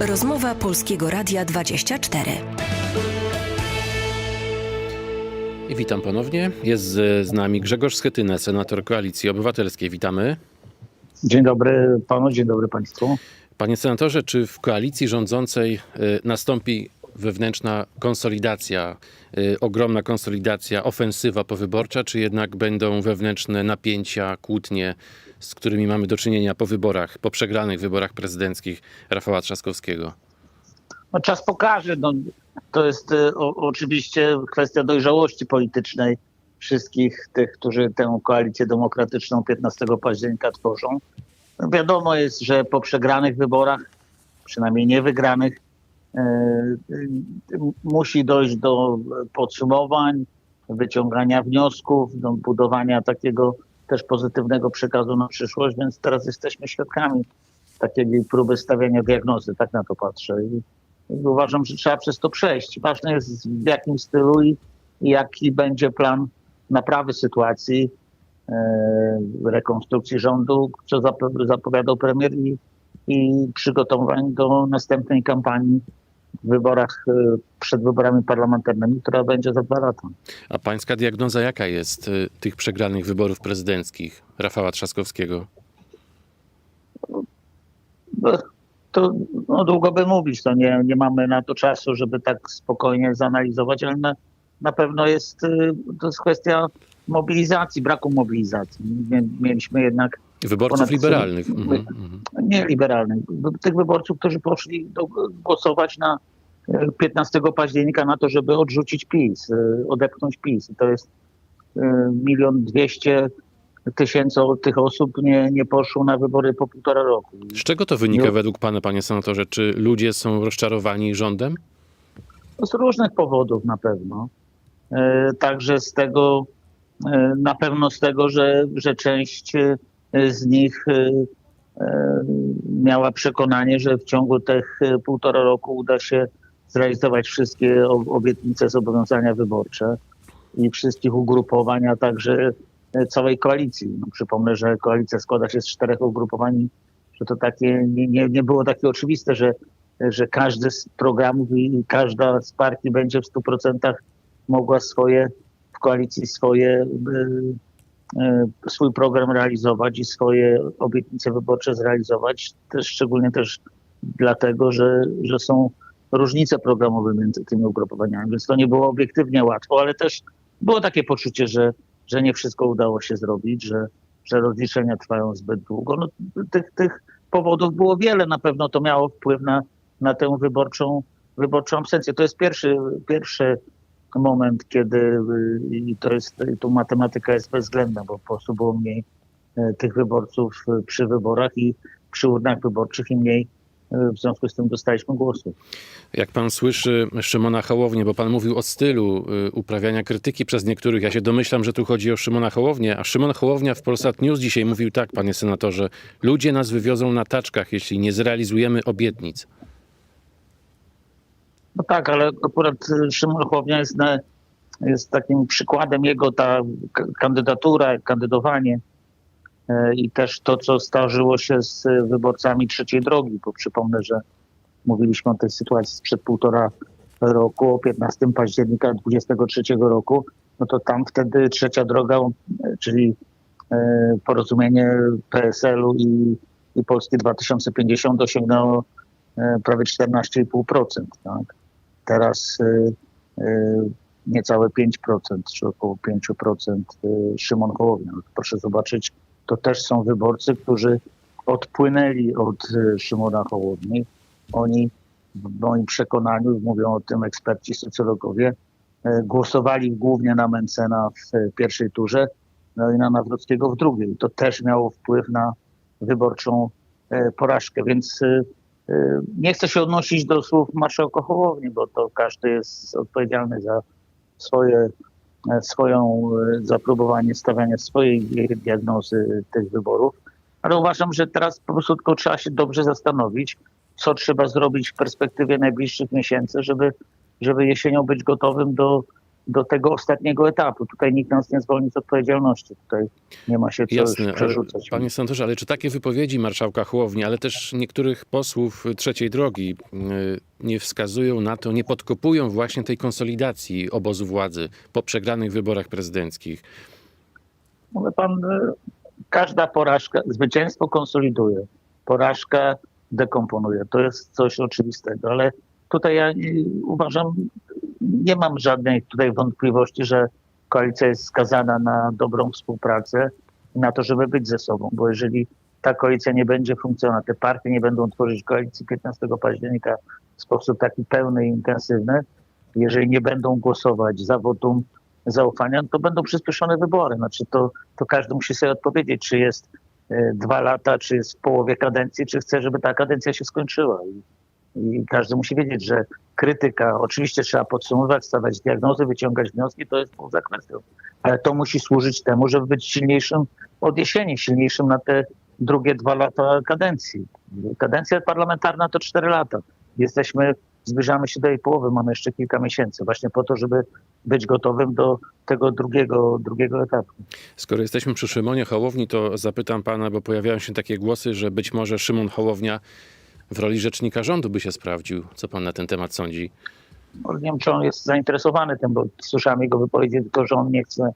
Rozmowa Polskiego Radia 24. I witam ponownie. Jest z, z nami Grzegorz Schetyna, senator Koalicji Obywatelskiej. Witamy. Dzień dobry panu, dzień dobry państwu. Panie senatorze, czy w koalicji rządzącej y, nastąpi wewnętrzna konsolidacja, y, ogromna konsolidacja, ofensywa powyborcza, czy jednak będą wewnętrzne napięcia, kłótnie, z którymi mamy do czynienia po wyborach, po przegranych wyborach prezydenckich Rafała Trzaskowskiego? No, czas pokaże. No, to jest e, o, oczywiście kwestia dojrzałości politycznej wszystkich tych, którzy tę koalicję demokratyczną 15 października tworzą. No, wiadomo jest, że po przegranych wyborach, przynajmniej niewygranych, e, e, musi dojść do podsumowań, wyciągania wniosków, do budowania takiego też pozytywnego przekazu na przyszłość, więc teraz jesteśmy świadkami takiej próby stawiania diagnozy, tak na to patrzę. I, i uważam, że trzeba przez to przejść. Ważne jest w jakim stylu i, i jaki będzie plan naprawy sytuacji, e, rekonstrukcji rządu, co zapo- zapowiadał premier i, i przygotowań do następnej kampanii w wyborach, e, przed wyborami parlamentarnymi, która będzie za dwa lata. A pańska diagnoza jaka jest y, tych przegranych wyborów prezydenckich Rafała Trzaskowskiego? No, To no, długo by mówić, to nie, nie mamy na to czasu, żeby tak spokojnie zanalizować, ale na, na pewno jest, y, to jest kwestia mobilizacji, braku mobilizacji. Mie- Mieliśmy jednak Wyborców Ponad- liberalnych. Mhm, mhm. nie liberalnych, tych wyborców, którzy poszli do, głosować na e, 15 października na to, żeby odrzucić PiS, e, odepchnąć PiS. I to jest e, milion dwieście tysięcy tych osób nie, nie poszło na wybory po półtora roku. Z czego to wynika według pana, panie senatorze? Czy ludzie są rozczarowani rządem? No, Z różnych powodów na pewno. E, Także z tego, e, na pewno z tego, że, że część e, z nich e, e, miała przekonanie, że w ciągu tych e, półtora roku uda się zrealizować wszystkie obietnice, zobowiązania wyborcze i wszystkich ugrupowań, a także całej koalicji. No, przypomnę, że koalicja składa się z czterech ugrupowań, że to takie nie, nie, było takie oczywiste, że że każdy z programów i każda z partii będzie w 100% mogła swoje w koalicji swoje y, y, swój program realizować i swoje obietnice wyborcze zrealizować, też szczególnie też dlatego, że, że są różnice programowe między tymi ugrupowaniami, więc to nie było obiektywnie łatwo, ale też było takie poczucie, że, że nie wszystko udało się zrobić, że, że rozliczenia trwają zbyt długo. No, tych, tych powodów było wiele, na pewno to miało wpływ na, na tę wyborczą, wyborczą absencję. To jest pierwszy, pierwszy moment, kiedy y, i to jest, tu matematyka jest bezwzględna, bo po prostu było mniej e, tych wyborców e, przy wyborach i przy urnach wyborczych i mniej e, w związku z tym dostaliśmy głosów. Jak pan słyszy Szymona Hołownię, bo pan mówił o stylu uprawiania krytyki przez niektórych, ja się domyślam, że tu chodzi o Szymona Hołownię, a Szymon Hołownia w Polsat News dzisiaj mówił tak, panie senatorze, ludzie nas wywiozą na taczkach, jeśli nie zrealizujemy obietnic. No tak, ale akurat y, Szymon Hołownia jest, na, jest takim przykładem jego ta kandydatura, kandydowanie e, i też to, co starzyło się z wyborcami trzeciej drogi, bo przypomnę, że mówiliśmy o tej sytuacji sprzed półtora roku, o 15 października 23 roku, no to tam wtedy trzecia droga, e, czyli e, porozumienie PSL-u i, i Polski 2050 osiągnęło prawie 14,5%. Tak? Teraz y, y, niecałe 5%, czy około 5% y, Szymon Hołownia. No, Proszę zobaczyć, to też są wyborcy, którzy odpłynęli od Szymona Hołowni. Oni w moim przekonaniu, mówią o tym eksperci socjologowie, głosowali głównie na Mencena w pierwszej turze, no i na Nawrockiego w drugiej. To też miało wpływ na wyborczą porażkę, więc Nie chcę się odnosić do słów marszałka Hołowni, bo to każdy jest odpowiedzialny za swoje, e, swoją e, zapróbowanie stawiania swojej diagnozy tych wyborów. Ale uważam, że teraz po prostu tylko trzeba się dobrze zastanowić, co trzeba zrobić w perspektywie najbliższych miesięcy, żeby, żeby jesienią być gotowym do, do tego ostatniego etapu. Tutaj nikt nas nie zwolni z odpowiedzialności. Tutaj nie ma się co Jasne, przerzucać. panie senatorze, ale czy takie wypowiedzi marszałka Hołowni, ale też niektórych posłów trzeciej drogi y, nie wskazują na to, nie podkopują właśnie tej konsolidacji obozu władzy po przegranych wyborach prezydenckich? Mówi pan, e, każda porażka, zwycięstwo konsoliduje, porażka dekomponuje. To jest coś oczywistego, ale tutaj ja uważam, nie mam żadnej tutaj wątpliwości, że koalicja jest skazana na dobrą współpracę na to, żeby być ze sobą, bo jeżeli ta koalicja nie będzie funkcjonować, te partie nie będą tworzyć koalicji 15 października w sposób taki pełny i intensywny, jeżeli nie będą głosować za wotum zaufania, to będą przyspieszone wybory. Znaczy to, to każdy musi sobie odpowiedzieć, czy jest e, dwa lata, czy jest w połowie kadencji, czy chce, żeby ta kadencja się skończyła. I, I każdy musi wiedzieć, że krytyka, oczywiście trzeba podsumowywać, stawiać diagnozy, wyciągać wnioski, to jest poza kwestią. Ale to musi służyć temu, żeby być silniejszym od jesieni, silniejszym na te drugie dwa lata kadencji. Kadencja parlamentarna to cztery lata. Jesteśmy, zbliżamy się do jej połowy, mamy jeszcze kilka miesięcy, właśnie po to, żeby być gotowym do tego drugiego, drugiego etapu. Skoro jesteśmy przy Szymonie Hołowni, to zapytam pana, bo pojawiają się takie głosy, że być może Szymon Hołownia w roli rzecznika rządu by się sprawdził. Co pan na ten temat sądzi? Nie wiem, czy on jest zainteresowany tym, bo słyszałem jego wypowiedzi tylko, że on nie chce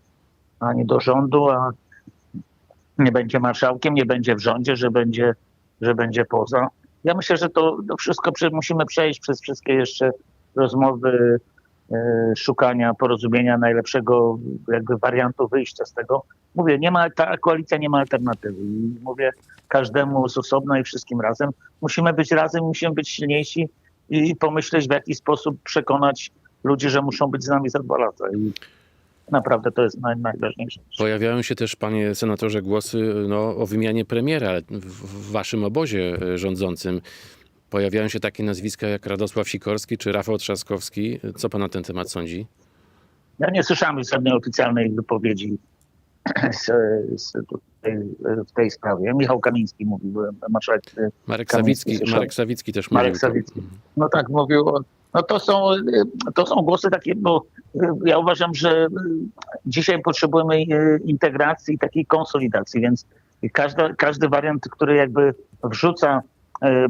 ani do rządu, a nie będzie marszałkiem, nie będzie w rządzie, że będzie, że będzie poza. Ja myślę, że to, to wszystko musimy przejść przez wszystkie jeszcze rozmowy, szukania porozumienia najlepszego jakby wariantu wyjścia z tego. Mówię, nie ma, ta koalicja nie ma alternatywy. I mówię każdemu z osobna i wszystkim razem. Musimy być razem, musimy być silniejsi i pomyśleć, w jaki sposób przekonać ludzi, że muszą być z nami za dwa lata. I naprawdę to jest naj, najważniejsze. Pojawiają się też, panie senatorze, głosy no, o wymianie premiera w, w waszym obozie e, rządzącym. Pojawiają się takie nazwiska jak Radosław Sikorski czy Rafał Trzaskowski. Co pan na ten temat sądzi? Ja nie słyszałem żadnej oficjalnej wypowiedzi z, z tutaj, w tej sprawie. Michał Kamiński mówił, marszałek Marek Kamiński Sawicki. Marek Sawicki też Marek mówił. Sawicki. No tak mówił. No to są, to są głosy takie, bo ja uważam, że dzisiaj potrzebujemy e, integracji takiej konsolidacji, więc każda, każdy wariant, który jakby wrzuca e,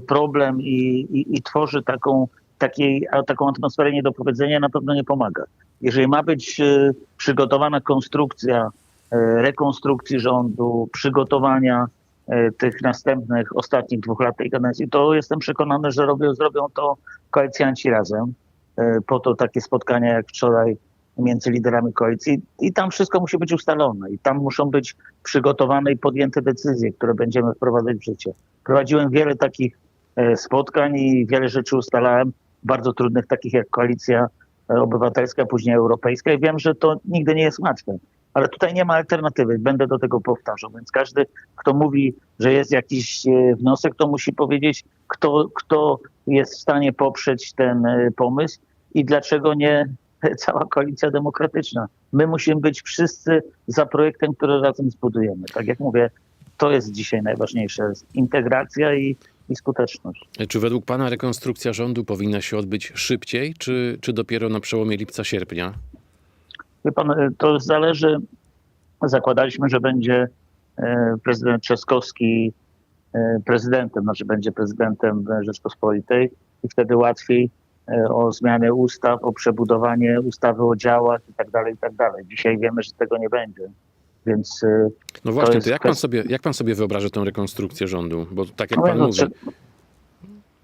problem i, i, i tworzy taką, takiej, taką atmosferę niedopowiedzenia, na pewno nie pomaga. Jeżeli ma być e, przygotowana konstrukcja e, rekonstrukcji rządu, przygotowania e, tych następnych, ostatnich dwóch lat tej kadencji, to jestem przekonany, że robią, zrobią to koalicjanci razem. E, Po to takie spotkania jak wczoraj między liderami koalicji. I tam wszystko musi być ustalone. I tam muszą być przygotowane i podjęte decyzje, które będziemy wprowadzać w życie. Prowadziłem wiele takich e, spotkań i wiele rzeczy ustalałem, bardzo trudnych, takich jak koalicja obywatelska, później europejska. I wiem, że to nigdy nie jest łatwe. Ale tutaj nie ma alternatywy, będę do tego powtarzał, więc każdy, kto mówi, że jest jakiś e, wniosek, to musi powiedzieć, kto, kto jest w stanie poprzeć ten e, pomysł i dlaczego nie cała koalicja demokratyczna. My musimy być wszyscy za projektem, który razem zbudujemy. Tak jak mówię, to jest dzisiaj najważniejsze. Integracja i, i skuteczność. Czy według pana rekonstrukcja rządu powinna się odbyć szybciej, czy, czy dopiero na przełomie lipca-sierpnia? Wie pan, e, to zależy. Zakładaliśmy, że będzie e, prezydent Trzaskowski e, prezydentem, znaczy będzie prezydentem Rzeczpospolitej i wtedy łatwiej o zmianę ustaw, o przebudowanie ustawy o działach i tak dalej, i tak dalej. Dzisiaj wiemy, że tego nie będzie. Więc e, No właśnie, to, jest jak, pan sobie, jak pan sobie wyobraża tę rekonstrukcję rządu? Bo tak jak No, pan no, mówi,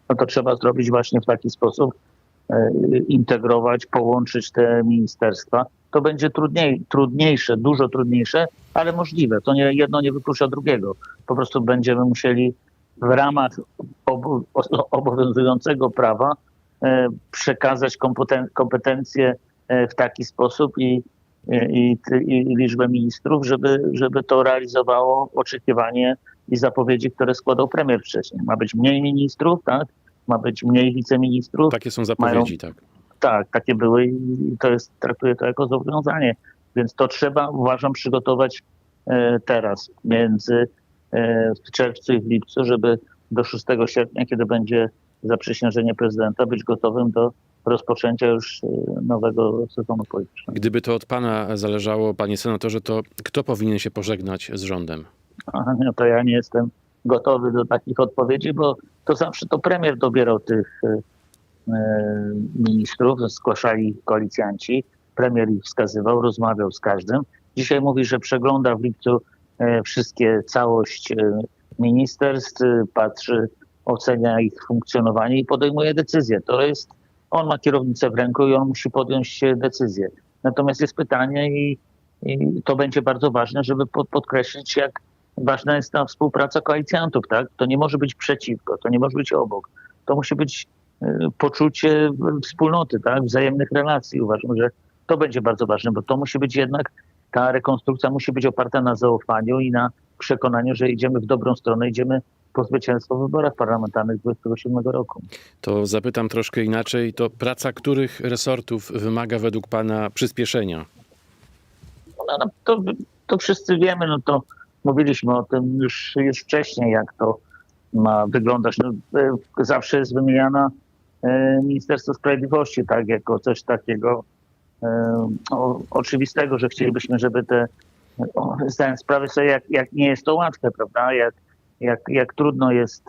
no to trzeba zrobić właśnie w taki sposób, e, integrować, połączyć te ministerstwa. To będzie trudniej, trudniejsze, dużo trudniejsze, ale możliwe. To nie, jedno nie wyklucza drugiego. Po prostu będziemy musieli w ramach obowiązującego prawa e, przekazać kompeten- kompetencje e, w taki sposób i, i, i, i liczbę ministrów, żeby, żeby to realizowało oczekiwanie i zapowiedzi, które składał premier wcześniej. Ma być mniej ministrów, tak? Ma być mniej wiceministrów. takie są zapowiedzi, tak. Tak, takie były i to jest, traktuję to jako zobowiązanie. Więc to trzeba, uważam, przygotować e, teraz, między e, w czerwcu i w lipcu, żeby do 6 sierpnia, kiedy będzie zaprzysiężenie prezydenta, być gotowym do rozpoczęcia już y, nowego sezonu politycznego. Gdyby to od pana zależało, panie senatorze, to kto powinien się pożegnać z rządem? Aha, no to ja nie jestem gotowy do takich odpowiedzi, bo to zawsze to premier dobierał tych y, y, ministrów, zgłaszali koalicjanci, premier ich wskazywał, rozmawiał z każdym. Dzisiaj mówi, że przegląda w lipcu wszystkie, całość ministerstw, patrzy, ocenia ich funkcjonowanie i podejmuje decyzje. To jest, on ma kierownicę w ręku i on musi podjąć decyzję. Natomiast jest pytanie i, i to będzie bardzo ważne, żeby pod, podkreślić, jak ważna jest ta współpraca koalicjantów, tak? To nie może być przeciwko, to nie może być obok. To musi być e, poczucie wspólnoty, tak? Wzajemnych relacji. Uważam, że to będzie bardzo ważne, bo to musi być jednak, ta rekonstrukcja musi być oparta na zaufaniu i na przekonaniu, że idziemy w dobrą stronę, idziemy po zwycięstwo w wyborach parlamentarnych 27 roku. To zapytam troszkę inaczej. To praca których resortów wymaga według pana przyspieszenia? No, no, to, to wszyscy wiemy, no to mówiliśmy o tym już, już wcześniej, jak to ma wyglądać. No, e, zawsze jest wymieniana e, Ministerstwo Sprawiedliwości, tak, jako coś takiego e, o, oczywistego, że chcielibyśmy, żeby te, o, zdając sprawę sobie, jak, jak nie jest to łatwe, prawda, jak, jak, jak trudno jest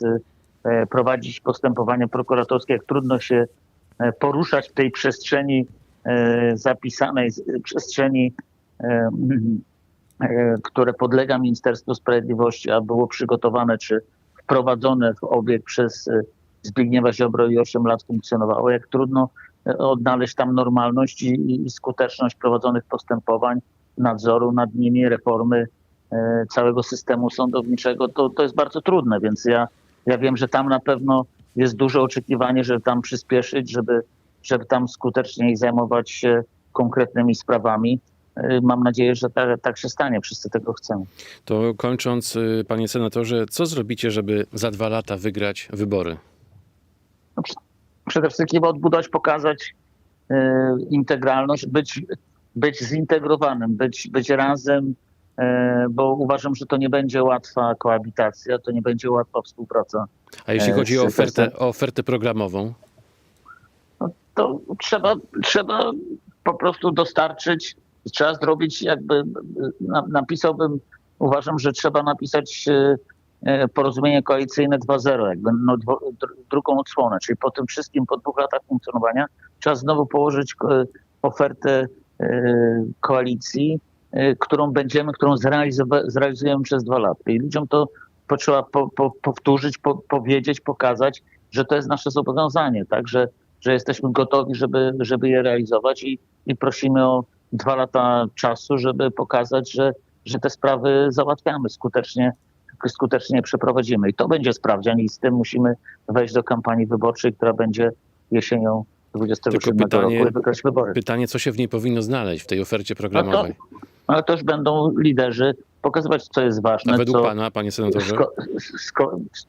e, prowadzić postępowanie prokuratorskie, jak trudno się e, poruszać w tej przestrzeni e, zapisanej, przestrzeni e, e, które podlega Ministerstwu Sprawiedliwości, a było przygotowane czy wprowadzone w obieg przez e, Zbigniewa Ziobro i 8 lat funkcjonowało, jak trudno e, odnaleźć tam normalność i, i skuteczność prowadzonych postępowań, nadzoru nad nimi, reformy e, całego systemu sądowniczego, to, to jest bardzo trudne, więc ja, ja wiem, że tam na pewno jest duże oczekiwanie, żeby tam przyspieszyć, żeby, żeby tam skuteczniej zajmować się konkretnymi sprawami. E, Mam nadzieję, że tak, tak się stanie. Wszyscy tego chcemy. To kończąc, y, panie senatorze, co zrobicie, żeby za dwa lata wygrać wybory? No, pr- Przede wszystkim odbudować, pokazać e, integralność, być, być zintegrowanym, być, być razem, e, bo uważam, że to nie będzie łatwa koabitacja, to nie będzie łatwa współpraca. A jeśli E, chodzi o ofertę, o ofertę programową, no to trzeba, trzeba po prostu dostarczyć, trzeba zrobić jakby, na- napisałbym, uważam, że trzeba napisać e, porozumienie koalicyjne 2.0, jakby no, drugą odsłonę, czyli po tym wszystkim, po dwóch latach funkcjonowania trzeba znowu położyć ofertę koalicji, e, którą będziemy, którą zrealizujemy przez dwa lata. I ludziom to po- trzeba po, po, powtórzyć, po, powiedzieć, pokazać, że to jest nasze zobowiązanie, tak, że, że jesteśmy gotowi, żeby, żeby je realizować i, i prosimy o dwa lata czasu, żeby pokazać, że, że te sprawy załatwiamy skutecznie, skutecznie przeprowadzimy. I to będzie sprawdzian i z tym musimy wejść do kampanii wyborczej, która będzie jesienią 27 Tylko pytanie- roku wygrać wybory. pytanie, co się w niej powinno znaleźć w tej ofercie No to, programowej? ale to już będą liderzy pokazywać, co jest ważne, A według co, pana, panie senatorze?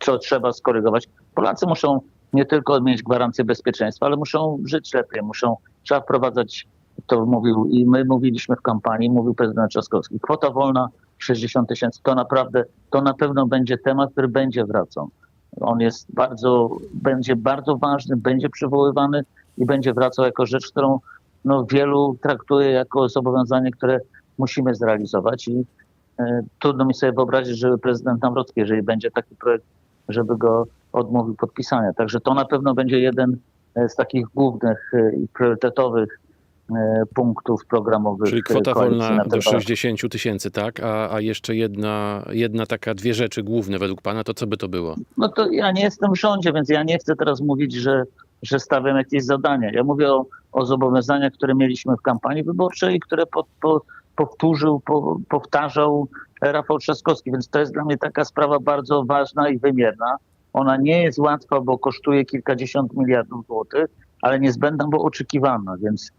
co trzeba skorygować. Polacy muszą nie tylko mieć gwarancję bezpieczeństwa, ale muszą żyć lepiej, muszą, trzeba wprowadzać, to mówił i my mówiliśmy w kampanii, mówił prezydent Trzaskowski, kwota wolna 60 tysięcy, to naprawdę, to na pewno będzie temat, który będzie wracał. On jest bardzo, będzie bardzo ważny, będzie przywoływany i będzie wracał jako rzecz, którą no, wielu traktuje jako zobowiązanie, które musimy zrealizować i e, trudno mi sobie wyobrazić, żeby prezydent Nawrocki, jeżeli będzie taki projekt, żeby go odmówił podpisania. Także to na pewno będzie jeden e, z takich głównych e, i priorytetowych punktów programowych. Czyli kwota wolna na do te dwa lata. 60 tysięcy, tak? A, a jeszcze jedna, jedna taka, dwie rzeczy główne według pana, to co by to było? No to ja nie jestem w rządzie, więc ja nie chcę teraz mówić, że, że stawiam jakieś zadania. Ja mówię o, o zobowiązaniach, które mieliśmy w kampanii wyborczej które po, po, powtórzył, po, powtarzał Rafał Trzaskowski, więc to jest dla mnie taka sprawa bardzo ważna i wymierna. Ona nie jest łatwa, bo kosztuje kilkadziesiąt miliardów złotych, ale niezbędna, bo oczekiwana, więc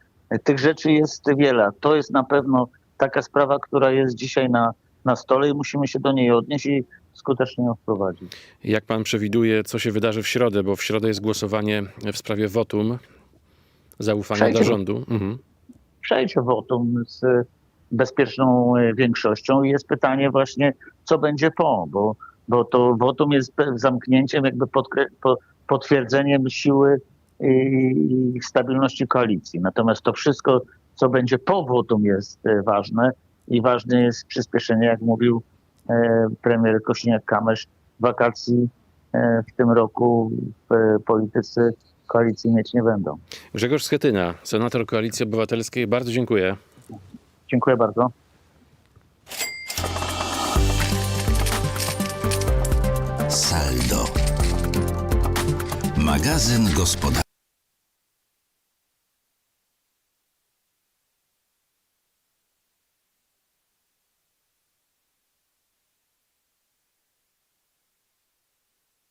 tych rzeczy jest wiele. To jest na pewno taka sprawa, która jest dzisiaj na, na stole i musimy się do niej odnieść i skutecznie ją wprowadzić. Jak pan przewiduje, co się wydarzy w środę, bo w środę jest głosowanie w sprawie wotum zaufania Przejdzie. do rządu. Mhm. przejdzie wotum z bezpieczną większością i jest pytanie właśnie, co będzie po, bo, bo to wotum jest zamknięciem, jakby potwierdzeniem siły i stabilności koalicji. Natomiast to wszystko, co będzie po wotum jest e, ważne i ważne jest przyspieszenie, jak mówił premier Kosiniak-Kamysz, wakacji e, w tym roku w e, polityce koalicji mieć nie będą. Grzegorz Schetyna, senator Koalicji Obywatelskiej, bardzo dziękuję. Dziękuję bardzo. Saldo. Magazyn gospodarczy.